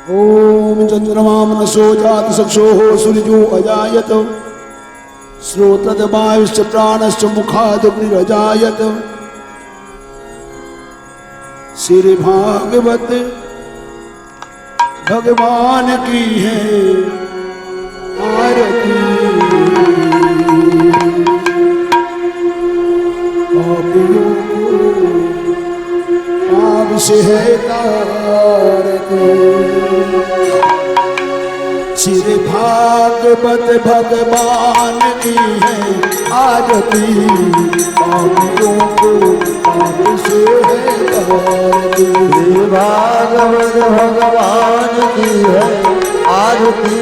ॐ चन्द्रमा मनसो हो सूर्यो अजायत। श्रोत्रदवायुश्च प्राणश्च श्री भागवत भगवान की है। श्री भागवत भगवान की है आरती, पापियों को पाप से है श्री भागवत भगवान की है आरती,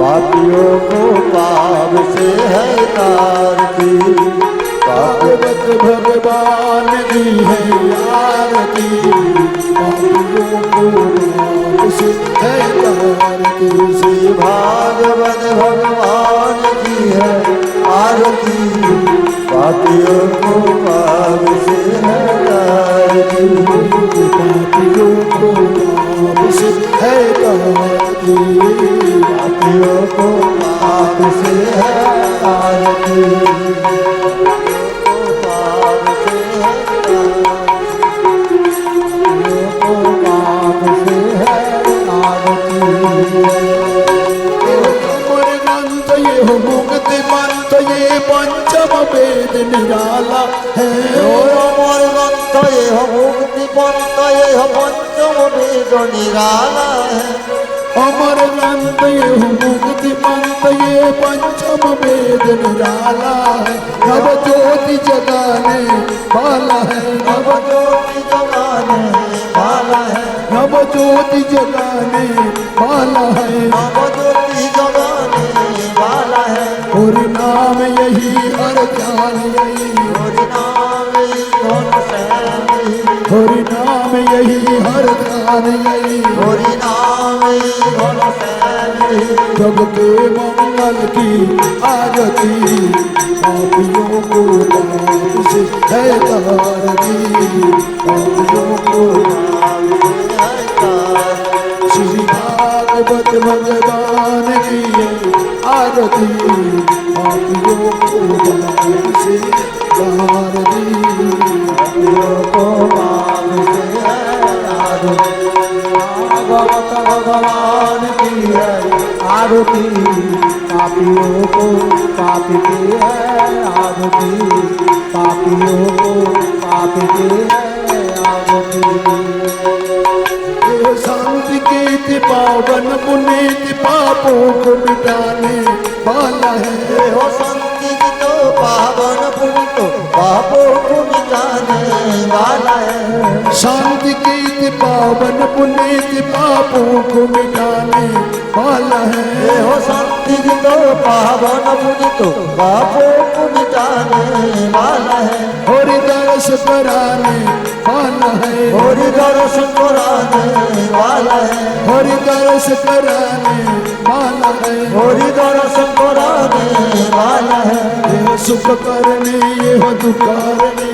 पापियों को पाप से है तारती भागवत भगवान की है आरती पापियों को तारती श्री भागवत भगवान की है आरती पापियों को पाप से है तारती पापियों को से है तारती पापियों को पाप से है आरती। तो निराला है। अमर नंद मुक्ति पंत ये पंचम वेद निराला है। नव ज्योति जगाने वाला है। नव ज्योति जगाने वाला है। नव ज्योति जगाने वाला है। नव ज्योति जगाने वाला है। और नाम यही हर ध्यान यही। और नाम यही। और नाम नाम यही हर ध्यान यही हरि नाम जग के मंगल की आरती पापियों को ताप से है तारती पापियों को श्री भागवत भगवान की आरती पापियों को ताप से तारती भागवत भगवान की है आरती पापियों को पापी की है आरती पापियों को पापी की है आरती ये शांति के पावन पुनीत पापों को मिटाने वाला है हो संति तो पावन पुण्य तो पापों को मिटाने वाला है शांति के पावन पुनीत पापों को मिटाने वाला ये है हो संति तो पावन पुण्य तो पापों को मिटाने वाला है हरि दर्श कराने वाला है होरी दर्शन कराने वाला है हरि दर्श कराने वाला है होरी दर्शन कराने वाला है यह सुख करने हो दुकारने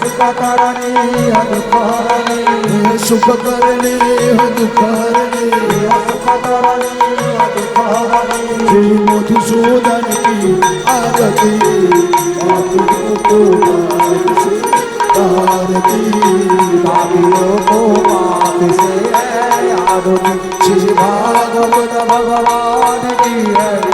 सुख करनी हो दुकारने सुख करने हो दुकारने सुख करने हो मधुसूदन की आरती को आरती। बाबुओं को से आरती। श्री भागवत भगवान की है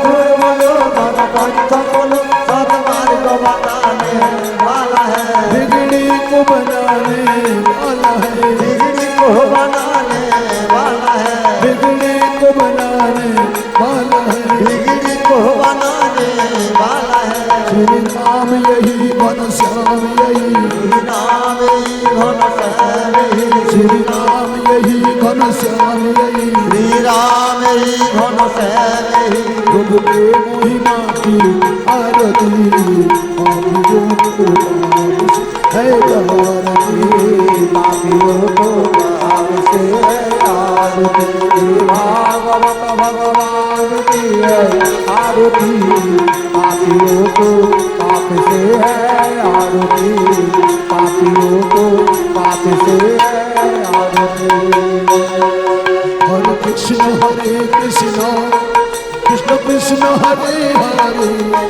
भगवंत बोलो सदमार्ग बताने वाला है। बिगड़ी को बनाने वाला है बिगड़ी को बनाने वाला है बिगड़ी को बनाने वाला है बिगड़ी को बनाने वाला है श्री राम यही मन श्याम यही नाम श्री राम यही घन श्याम यही श्री राम ही घन श्याम ही प्रभु के महिमा की आरती हम जो है भारती पापियों को भाव से आरती भागवत भगवान की है आरती पापियों को पाप से है आरती पापियों को पाप से है आरती हरे कृष्ण हरे कृष्ण कृष्ण कृष्ण हरे हरे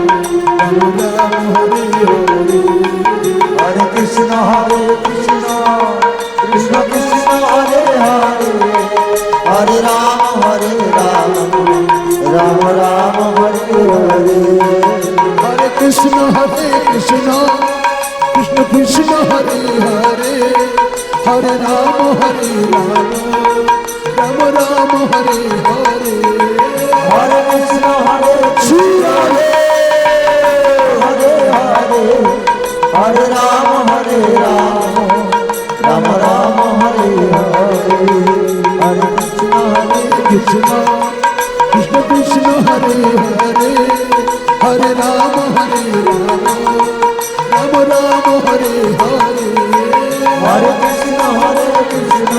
কৃষ্ণ কৃষ্ণ কৃষ্ণ, হরে হরে হরে রাম হরে রাম রাম রাম, হরে হরে। হরে কৃষ্ণ হরে কৃষ্ণ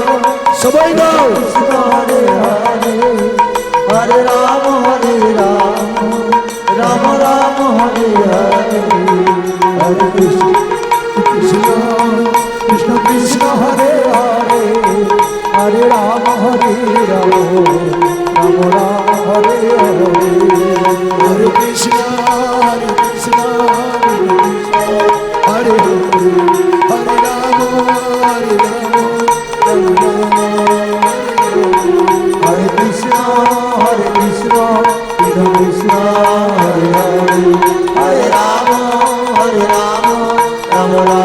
সবাই গাও। কৃষ্ণ, হরে হরে হরে রাম, হরে 라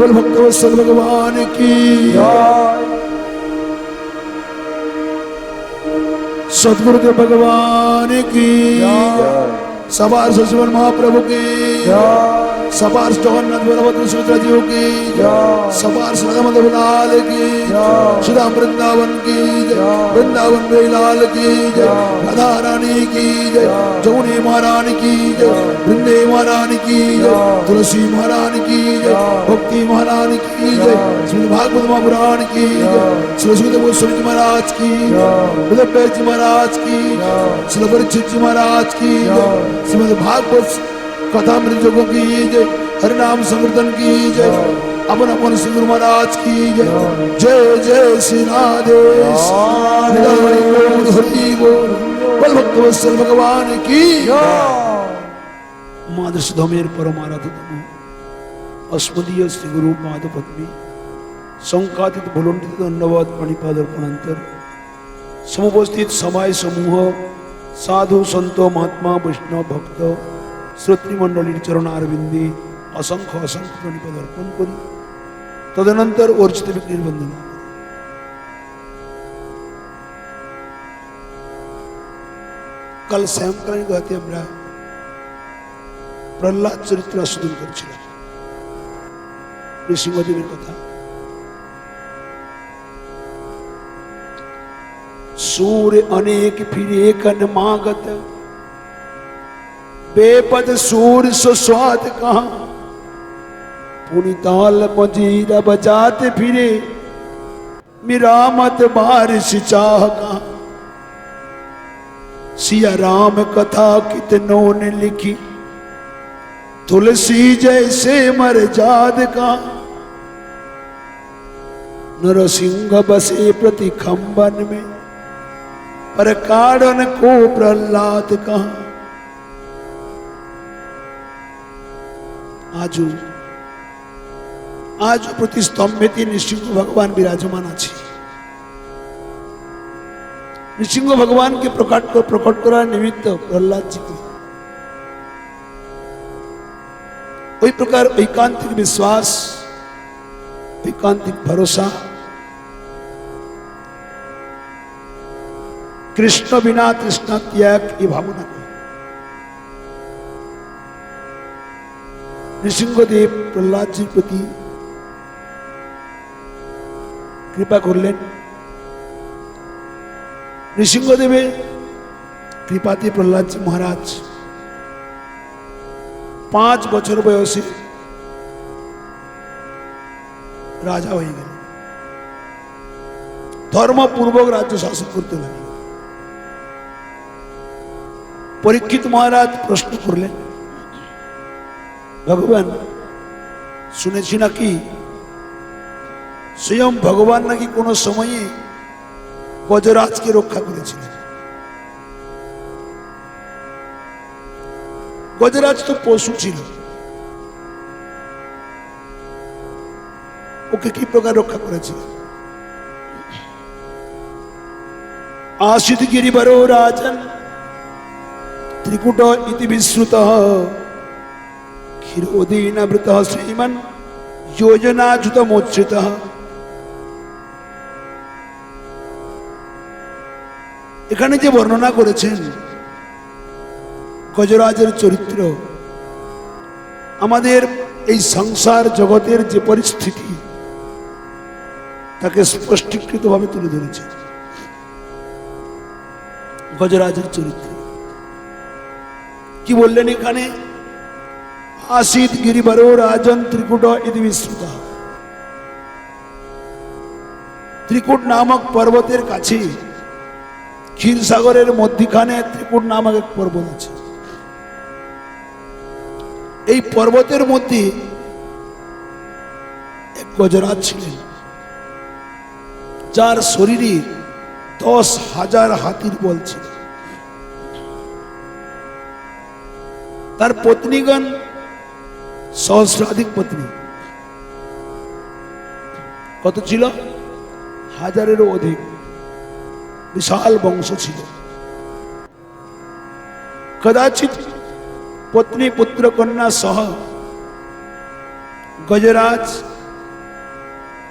बोल भक्तवत्सल भगवान की। सदगुरुदेव भगवान की। सवार सचिवन महाप्रभु की। सवार जगन्नाथ बलभद्र सुभद्रा जी की सवार सदमद लाल की श्रीराम वृंदावन की जय वृंदावन में लाल की जय राधा रानी की जय जमुनी महारानी की जय वृंदे महारानी की जय तुलसी महारानी की जय भक्ति महारानी की जय श्री भागवत महापुराण की जय सुखदेव गोस्वामी महाराज की उदय जी महाराज की श्री जी महाराज की श्रीमद भागवत कथामृत जगों की जय, हरिनाम संवर्धन की जय अपन अपन सिंह महाराज की जय। जय जय सिनादेश हरि बोल बल भक्त भगवान की मादृशमेर परमाराधितमो अस्मदीय श्री गुरु माधव पत्नी संकातित भुलंटित धन्यवाद पाणीपाद अर्पणांतर समुपस्थित समाय समूह, साधु संतो, महात्मा, वैष्णव, भक्त শ্রোতৃমণ্ডলীর চরণারবিন্দে অসংখ্য অসংখ্য প্রণিপাত অর্পণ করি তদনন্তর অর্চিত বিক্রির বন্দনা করি। কাল শ্যামকালীন গাতে আমরা প্রহ্লাদ চরিত্র আস্বাদন করছিলাম নৃসিংহদেবের কথা सूर अनेक फिरे कन मागत बेपद सूर सो स्वाद कहा? पुनिताल मजीरा बजाते फिरे। मिरामत बारिश चाह कहा? सिया राम कथा कितनों ने लिखी। तुलसी जैसे मर जाद का नरसिंह बसे प्रति खंबन में। पर कारण को प्रहलाद कहा? আজও আজ প্রতি স্তম্ভেতে নৃসিংহ ভগবান বিরাজমান আছে নৃসিংহ ভগবানকে প্রকট কর- প্রকট করার নিমিত্ত প্রহ্লাদজিকে ওই প্রকার ঐকান্তিক বিশ্বাস ঐকান্তিক ভরসা কৃষ্ণ বিনা তৃষ্ণা ত্যাগ এই ভাবনা করে নৃসিংহদেব প্রহ্লাদজির প্রতি কৃপা করলেন নৃসিংহদেবের কৃপাতে প্রহ্লাদজি মহারাজ পাঁচ বছর বয়সে রাজা হয়ে গেলেন ধর্মপূর্বক রাজ্য শাসন করতে লাগলেন পরীক্ষিত মহারাজ প্রশ্ন করলেন ভগবান, শুনেছি নাকি স্বয়ং ভগবান নাকি কোনো সময়ে গজরাজকে রক্ষা করেছিলেন? গজরাজ তো পশু ছিল। ওকে কি প্রকার রক্ষা করেছিলেন? আশিত গিরিবরো রাজন, ত্রিকুট ইতি বিশ্রুত ক্ষীরোদীনবৃত যোজনাযুত মোচ্ছিত এখানে যে বর্ণনা করেছেন গজরাজের চরিত্র, আমাদের এই সংসার জগতের যে পরিস্থিতি, তাকে স্পষ্টীকৃতভাবে তুলে ধরেছে। গজরাজের চরিত্র। কি বললেন এখানে? আশিত গিরিবরো রাজন ত্রিকুট ইতি বিশ্রুত ত্রিকুট নামক পর্বতের কাছে ক্ষীরসাগরের মধ্যিখানে ত্রিকুট নামক এক পর্বত আছে এই পর্বতের মধ্যে এক গজরাজ ছিলেন, যার শরীরে দশ হাজার হাতির বল ছিল। তার পত্নীগণ সহস্রাধিক পত্নী। কত ছিল? হাজারেরও অধিক। বিশাল বংশ ছিল। কদাচিৎ পত্নী, পুত্র, কন্যা সহ গজরাজ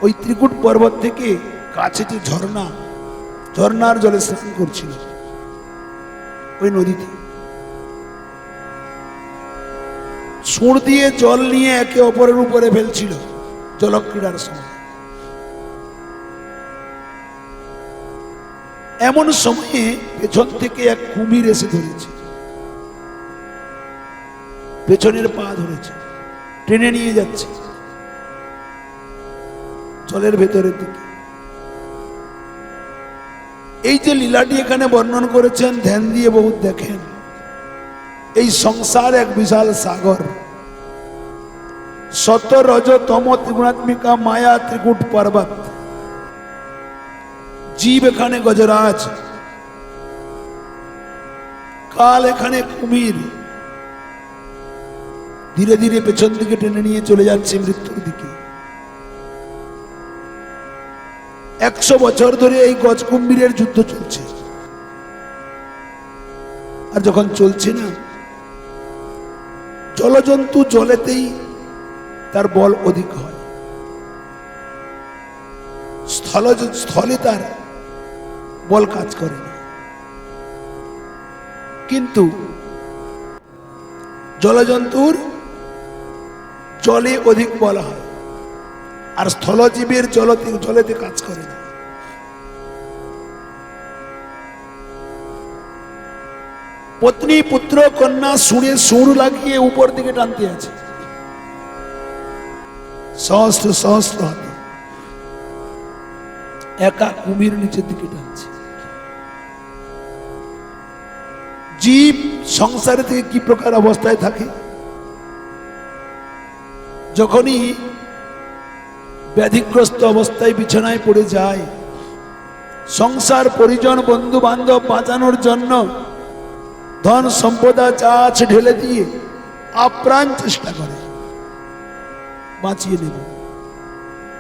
ওই ত্রিকুট পর্বত থেকে কাছে ঝর্ণা, ঝর্ণার জলে স্নান করছিল। ওই নদীতে। সুর দিয়ে জল নিয়ে একে অপরের উপরে ফেলছিল জলক্রীড়ার সময়। এমন সময়ে পেছন থেকে এক কুমির এসে ধরেছে। পেছনের পা ধরেছে, টেনে নিয়ে যাচ্ছে জলের ভেতরের দিকে। এই যে লীলাটি এখানে বর্ণন করেছেন, ধ্যান দিয়ে বহুত দেখেন। এই সংসার এক বিশাল সাগর। সত রজ তম ত্রিগুণাত্মিকা মায়া ত্রিকুট পর্বত। জীব এখানে গজরাজ। কাল এখানে কুমির। ধীরে ধীরে পেছন দিকে টেনে নিয়ে চলে যাচ্ছে মৃত্যুর দিকে। একশো বছর ধরে এই গজ কুম্ভীরের যুদ্ধ চলছে। আর যখন চলছে না জলজন্তু জলেতেই তার বল অধিক হয়। স্থল, স্থলে তার বল কাজ করে না। কিন্তু জলজন্তুর জলে অধিক বল হয়। আর স্থলজীবের জলতে, জলেতে কাজ করে না। পত্নী, পুত্র, কন্যা, সুরে সুর লাগিয়ে উপর দিকে টানতে আছে। সহস্র সহস্র হাতে একা কুমির নিচের দিকে টানছে। জীব সংসারে থেকে কি প্রকার অবস্থায় থাকে? যখনই ব্যাধিগ্রস্ত অবস্থায় বিছানায় পড়ে যায়, সংসার পরিজন বন্ধু বান্ধব বাঁচানোর জন্য ধন সম্পদা যা আছে ঢেলে দিয়ে আপ্রাণ চেষ্টা করে। বাঁচিয়ে নেব।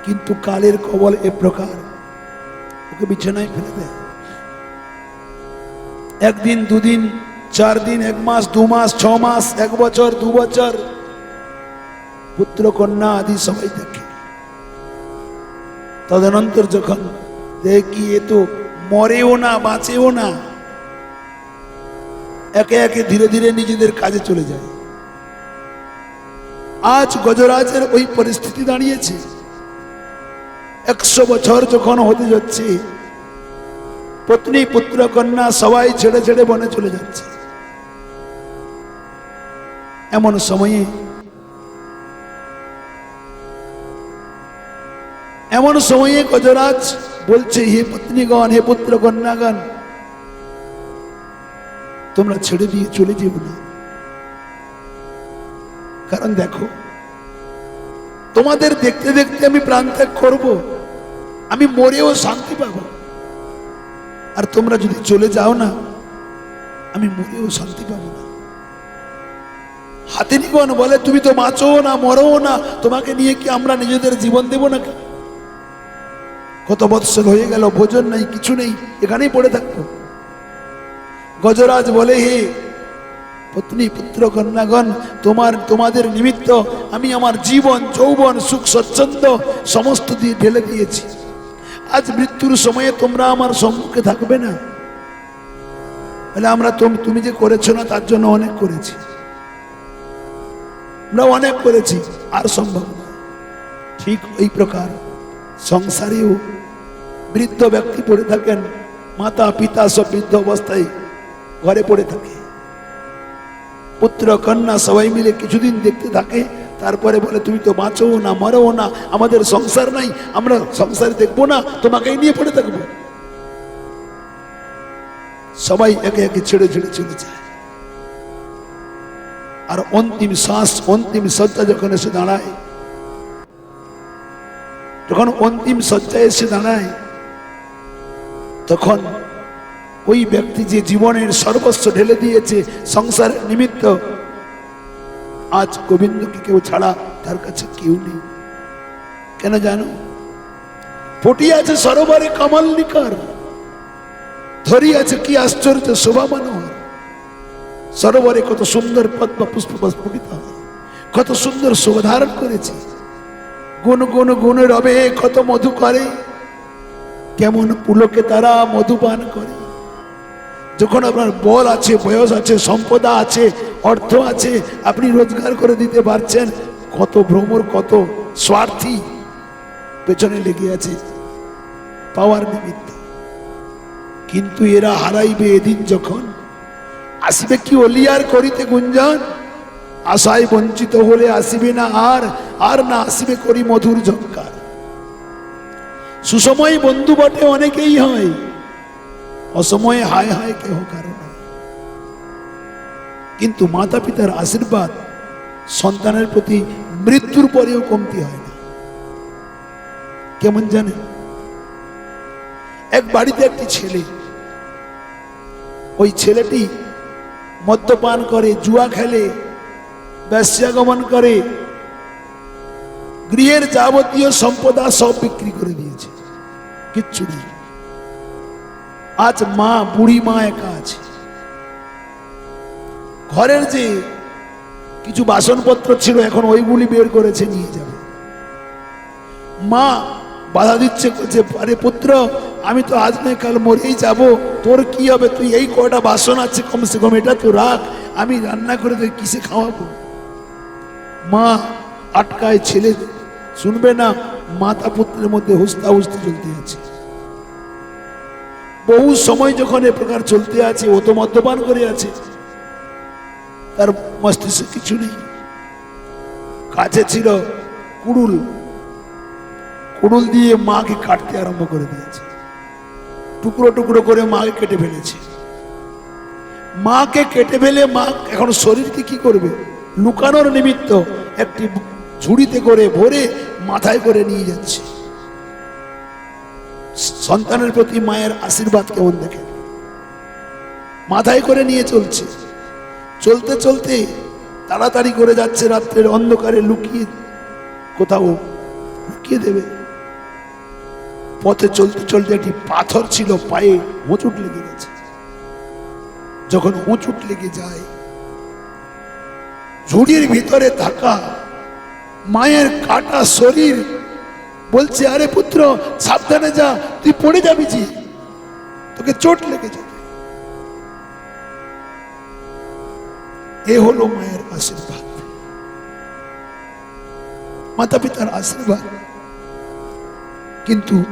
কিন্তু কালের কবল এ প্রকার। ওকে বিছানায় ফেলে দেয় একদিন, দুদিন চার দিন এক মাস, দু মাস, ছ মাস, এক বছর, দু বছর। পুত্র কন্যা আদি সবাই দেখে। তদনন্তর যখন দেখি, এ তো মরেও না, বাঁচেও না। একে একে ধীরে ধীরে নিজেদের কাজে চলে যায়। আজ গজরাজের ওই পরিস্থিতি দাঁড়িয়েছে। একশো বছর যখন হতে যাচ্ছে পত্নী পুত্র কন্যা সবাই ছেড়ে ছেড়ে বনে চলে যাচ্ছে। এমন সময়ে এমন সময়ে গজরাজ বলছে, হে পত্নীগণ, হে পুত্র কন্যাগণ তোমরা ছেড়ে দিয়ে চলে যেও না। কারণ দেখো, তোমাদের দেখতে দেখতে আমি প্রাণ ত্যাগ করব, আমি মরেও শান্তি পাবো। আর তোমরা যদি চলে যাও না, আমি মরেও শান্তি পাবো না। হাতে নিগণ বলে, তুমি তো বাঁচো না, মরো না, তোমাকে নিয়ে কি আমরা নিজেদের জীবন দেব নাকি? কত বৎসর হয়ে গেল, ভোজন নেই, কিছু নেই, এখানেই পড়ে থাকব। গজরাজ বলে হে পত্নী, পুত্র, কন্যাগণ, তোমার, তোমাদের নিমিত্ত আমি আমার জীবন, যৌবন, সুখ, স্বচ্ছন্দ সমস্ত দিয়ে ঢেলে দিয়েছি। আজ মৃত্যুর সময়ে তোমরা আমার সম্মুখে থাকবে না। বলে আমরা তুম- যে করেছ না, তার জন্য অনেক করেছি। আমরা অনেক করেছি, আর সম্ভব ঠিক এই প্রকার সংসারেও বৃদ্ধ ব্যক্তি পড়ে থাকেন মাতা পিতা সব বৃদ্ধ অবস্থায় ঘরে পড়ে থাকে। পুত্র, কন্যা সবাই মিলে কিছুদিন দেখতে থাকে, তারপরে বলে, তুমি তো বাঁচো না মরো না, আমাদের সংসার নাই, আমরা সংসার দেখব না, তোমাকেই নিয়ে পড়ে থাকব। সবাই একে একে ছেড়ে ছেড়ে চলে যায়। আর অন্তিম শ্বাস, অন্তিম শয্যা যখন এসে দাঁড়ায়, যখন অন্তিম শয্যায় এসে দাঁড়ায়, তখন ওই ব্যক্তি যে জীবনের সর্বস্ব ঢেলে দিয়েছে সংসার নিমিত্ত, আজ গোবিন্দকে কেউ ছাড়া তার কাছে কেউ নেই। কেন জানো? ফুটিয়ে আছে সরোবরে কমল নিকর ধরি আছে কি আশ্চর্য শোভা মনোহর। সরোবরে কত সুন্দর পদ্ম পুষ্প স্ফুটিত হয়, কত সুন্দর শোভা ধারণ করেছে। গুণ গুণ গুণ রবে কত মধু করে, কেমন পুলকে তারা মধুপান করে। যখন আপনার বল আছে, বয়স আছে, সম্পদা আছে, অর্থ আছে, আপনি রোজগার করে দিতে পারছেন, কত ভ্রমর, কত স্বার্থী পেছনে লেগে আছে পাওয়ার নিমিত্ত। কিন্তু এরা হারাইবে এদিন যখন। আসিবে কি অলিয়ার করিতে গুঞ্জন? আশায় বঞ্চিত হলে আসিবে না আর আর না আসিবে করি মধুর ঝঙ্কার। সুসময় বন্ধু বটে, অনেকেই হয়। অসময়ে হায় হায় কেহ কারণ কিন্তু মাতা পিতার আশীর্বাদ সন্তানের প্রতি মৃত্যুর পরেও কমতি হয় না। কেমন জানেন? এক বাড়িতে একটি ছেলে, ওই ছেলেটি মদ্যপান করে, জুয়া খেলে ব্যবসাগমন করে, গৃহের যাবতীয় সম্পদা সব বিক্রি করে দিয়েছে। কিচ্ছু নেই। আজ মা বুড়ি মা একা আছে। ঘরের যে কিছু বাসনপত্র ছিল, এখন ওইগুলি বের করেছে, নিয়ে যাবে। মা বাধা দিচ্ছে যে আরে পুত্র, আমি তো আজ নয়, কাল মরেই যাব। তোর কি হবে? তুই এই কয়টা বাসন আছে, কমসে কম এটা তো রাখ। আমি রান্না করে তুই কিসে খাওয়াবো? মা আটকায় ছেলে, শুনবে না, মাতা পুত্রের মধ্যে হুস্তা হুস্তি চলতে আছে। বহু সময় যখন এ প্রকার চলতে আছে, ও তো মদ্যপান করে আছে। তার মস্তিষ্কে কিছু নেই। কাছে ছিল কুড়ুল। কুড়ুল দিয়ে মাকে কাটতে আরম্ভ করে দিয়েছে। টুকরো টুকরো করে মাকে কেটে ফেলেছে। মাকে কেটে ফেলে মা এখন শরীরকে কি করবে? লুকানোর নিমিত্ত একটি ঝুড়িতে করে ভরে মাথায় করে নিয়ে যাচ্ছে। সন্তানের প্রতি মায়ের আশীর্বাদ কেমন দেখে? মাথায় করে নিয়ে চলছে। চলতে চলতে তাড়াতাড়ি করে যাচ্ছে রাত্রের অন্ধকারে লুকিয়ে, কোথাও লুকিয়ে দেবে। পথে চলতে চলতে একটি পাথর ছিল, পায়ে হোঁচুট লেগে গেছে। যখন হোঁচুট লেগে যায়, ঝুড়ির ভিতরে থাকা মায়ের কাটা শরীর বলছে, আরে পুত্র, সাবধানে যা, তুই পড়ে যাবি জি। তোকে চোট লেগে যাবে। এ হলো মায়ের আশীর্বাদ। মাতা পিতার আশীর্বাদ। কিন্তু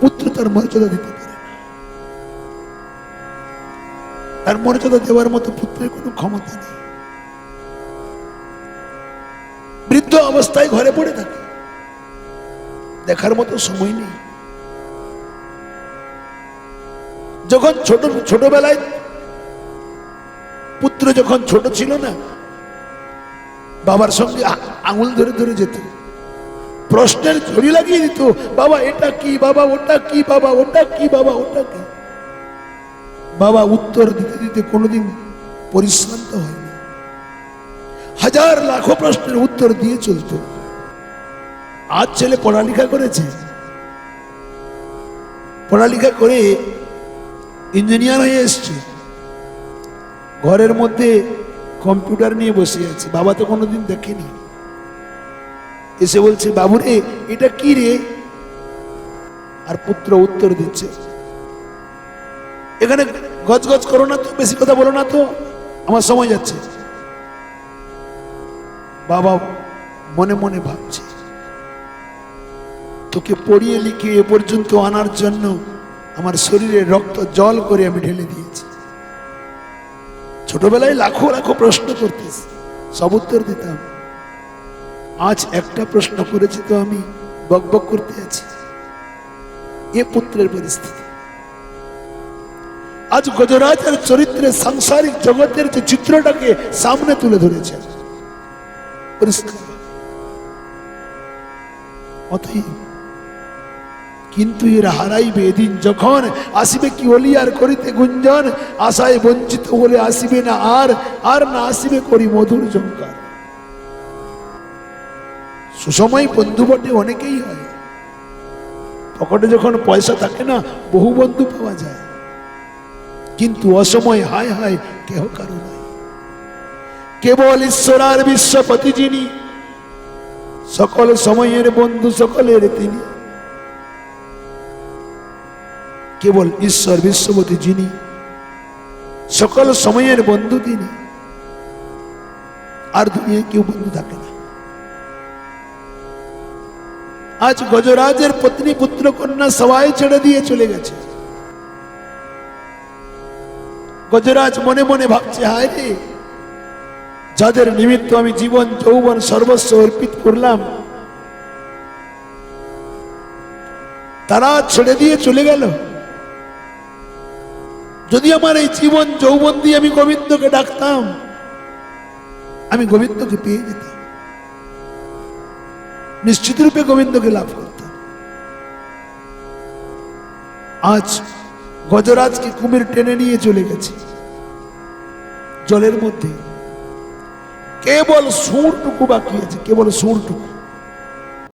পুত্র তার মর্যাদা দিতে পারে তার মর্যাদা দেওয়ার মতো পুত্রের কোনো ক্ষমতা নেই। বৃদ্ধ অবস্থায় ঘরে পড়ে থাকে। দেখার মতো সময় নেই। যখন ছোট, ছোটবেলায় পুত্র যখন ছোট ছিল না, বাবার সঙ্গে আঙুল ধরে ধরে যেত। প্রশ্নের ঝড়ি লাগিয়ে দিত, বাবা, এটা কি, বাবা, ওটা কি, বাবা, ওটা কি, বাবা, ওটা কি? বাবা উত্তর দিতে দিতে কোনোদিন পরিশ্রান্ত হয়নি। হাজার, লাখো প্রশ্নের উত্তর দিয়ে চলতো। আজ ছেলে পড়ালেখা করেছে। পড়ালেখা করে ইঞ্জিনিয়ার হয়ে এসছে। ঘরের মধ্যে কম্পিউটার নিয়ে বসে আছে। বাবা তো কোনোদিন দেখেনি। এসে বলছে, বাবুরে, এটা কি রে? আর পুত্র উত্তর দিচ্ছে, এখানে গজ গজ করো না তো, বেশি কথা বলো না তো, আমার সময় যাচ্ছে। বাবা মনে মনে ভাবছে তোকে পড়িয়ে লিখে এ পর্যন্ত আনার জন্য আমার শরীরে রক্ত জল করে আমি ঢেলে দিয়েছি। ছোটবেলায় লাখো লাখো প্রশ্ন করতিস সব উত্তর দিতাম। আজ একটা প্রশ্ন করেছি তো আমি বকবক করতে আছি। এ পুত্রের পরিস্থিতি। আজ গজরাজের চরিত্রে সাংসারিক জগতের যে চিত্রটাকে সামনে তুলে ধরেছেন পরিষ্কার। অতএব কিন্তু এরা হারাইবে এদিন যখন আসিবে কি অলিয়ার করিতে গুঞ্জন? আশায় বঞ্চিত বলে আসিবে না আর আর না আসিবে করি মধুর জঙ্কার। সুসময় বন্ধু বটে অনেকেই হয়। পকেটে যখন পয়সা থাকে না, বহু বন্ধু পাওয়া যায়। কিন্তু অসময় হায় হায় কেহ কারও নাই। কেবল ঈশ্বরার বিশ্বপতি যিনি, সকল সময়ের বন্ধু, সকলের তিনি। কেবল ঈশ্বর বিশ্বপতি যিনি, সকল সময়ের বন্ধু তিনি। আর দুনিয়ায় কেউ বন্ধু থাকে না। আজ গজরাজের পত্নী পুত্র কন্যা সবাই ছেড়ে দিয়ে চলে গেছে। গজরাজ মনে মনে ভাবছে, হায় রে, যাদের নিমিত্ত আমি জীবন, যৌবন, সর্বস্ব অর্পিত করলাম, তারা ছেড়ে দিয়ে চলে গেল। যদি আমার এই জীবন যৌবন দিয়ে আমি গোবিন্দকে ডাকতাম, আমি গোবিন্দকে পেয়ে যেতাম। নিশ্চিত রূপে গোবিন্দকে লাভ করতাম। আজ গজরাজকে কুমির টেনে নিয়ে চলে গেছে। জলের মধ্যে। কেবল সুরটুকু বাকি আছে, কেবল সুরটুকু।